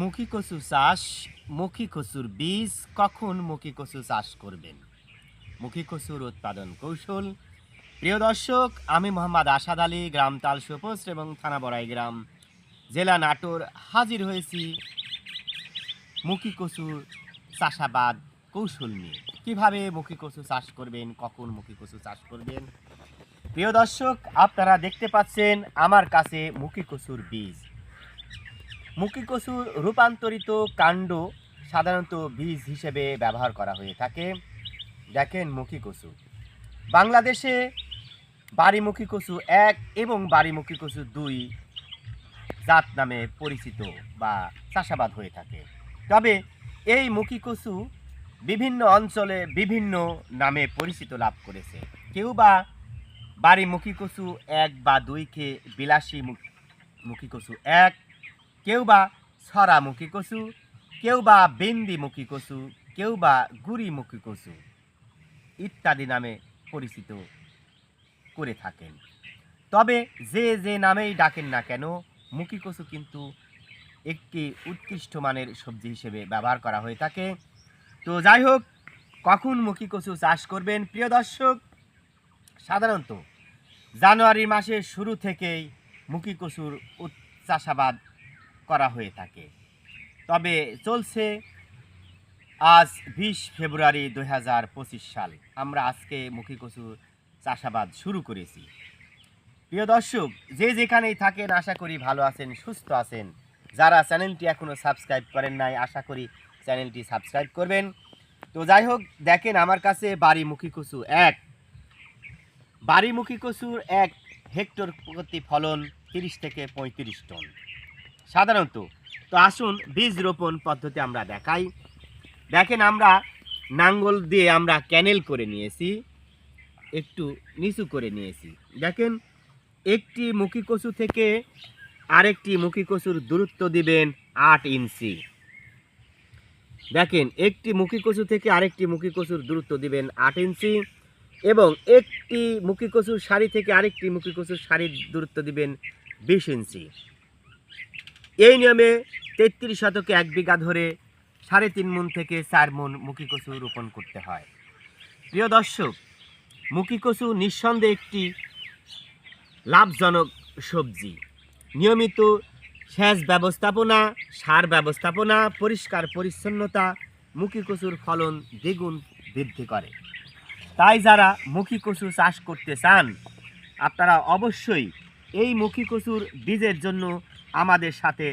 মুখী চাষ মুখী কচুর বীজ, কখন মুখী চাষ করবেন? মুখী কচুর উৎপাদন কৌশল। প্রিয় দর্শক, আমি মোহাম্মদ আসাদ আলী, গ্রাম তালসোপোস্ট এবং থানা বড়াই গ্রাম, জেলা নাটোর হাজির হয়েছি মুখী কচুর চাষাবাদ কৌশল নিয়ে। কীভাবে মুখী কচু চাষ করবেন, কখন মুখী কচু চাষ করবেন? প্রিয় দর্শক, আপনারা দেখতে পাচ্ছেন আমার কাছে মুখী কচুর বীজ। মুখী রূপান্তরিত কাণ্ড সাধারণত বীজ হিসেবে ব্যবহার করা হয়ে থাকে। দেখেন মুখী কচু বাংলাদেশে বাড়িমুখী কচু এক এবং বাড়িমুখী কচু দুই জাত নামে পরিচিত বা চাষাবাদ হয়ে থাকে। তবে এই মুখী কচু বিভিন্ন অঞ্চলে বিভিন্ন নামে পরিচিত লাভ করেছে। কেউ বা বাড়িমুখী কচু এক বা দুইকে বিলাসী মুখী কচু এক কেউ বা ছড়ামুখী কচু কেউ বা বিন্দিমুখী কচু কেউ বা গুড়িমুখী কচু ইত্যাদি নামে পরিচিত করে থাকেন। তবে যে যে নামেই ডাকেন না কেন, মুখী কচু কিন্তু একটি উৎকৃষ্ট মানের সবজি হিসেবে ব্যবহার করা হয়ে থাকে। তো যাই হোক, কখন মুখী কচু চাষ করবেন প্রিয় দর্শক? সাধারণত জানুয়ারি মাসের শুরু থেকেই মুখী কচুর চাষাবাদ করা হয়ে থাকে। তবে চলছে আজ বিশ ফেব্রুয়ারি দুই হাজার পঁচিশ সাল। আমরা আজকে মুখী কচু চাষাবাদ শুরু করেছি। প্রিয় দর্শক, যে যেখানেই থাকেন, আশা করি ভালো আছেন, সুস্থ আছেন। যারা চ্যানেলটি এখনও সাবস্ক্রাইব করেন নাই, আশা করি চ্যানেলটি সাবস্ক্রাইব করবেন। তো যাই হোক, দেখেন আমার কাছে বাড়িমুখী কচু এক। বাড়িমুখী কচুর এক হেক্টর প্রতি ফলন তিরিশ থেকে পঁয়ত্রিশ টন। সাধারণত। তো আসুন বীজ রোপণ পদ্ধতি আমরা দেখাই। দেখেন আমরা নাঙ্গল দিয়ে আমরা ক্যানেল করে নিয়েছি। একটু নিচু করে নিয়েছি। দেখেন, একটি মুখী কচু থেকে আরেকটি মুখী কচুর দূরত্ব দিবেন আট ইঞ্চি। দেখেন, একটি মুখী কচু থেকে আরেকটি মুখী কচুর দূরত্ব দিবেন আট ইঞ্চি এবং একটি মুখী কচুর শাড়ি থেকে আরেকটি মুখী কচুর শাড়ির দূরত্ব দিবেন বিশ ইঞ্চি। এই নিয়মে তেত্রিশ শতকে এক বিঘা ধরে সাড়ে তিন মন থেকে চার মন মুখী কচু রোপণ করতে হয়। প্রিয় দর্শক মুখী কচু নিঃসন্দেহে একটি লাভজনক সবজি। নিয়মিত সেচ ব্যবস্থাপনা, সার ব্যবস্থাপনা, পরিষ্কার পরিচ্ছন্নতা মুখী কচুর ফলন দ্বিগুণ বৃদ্ধি করে। তাই যারা মুখী কচু চাষ করতে চান, আপনারা অবশ্যই এই মুখী কচুর বীজের জন্য আমাদের সাথে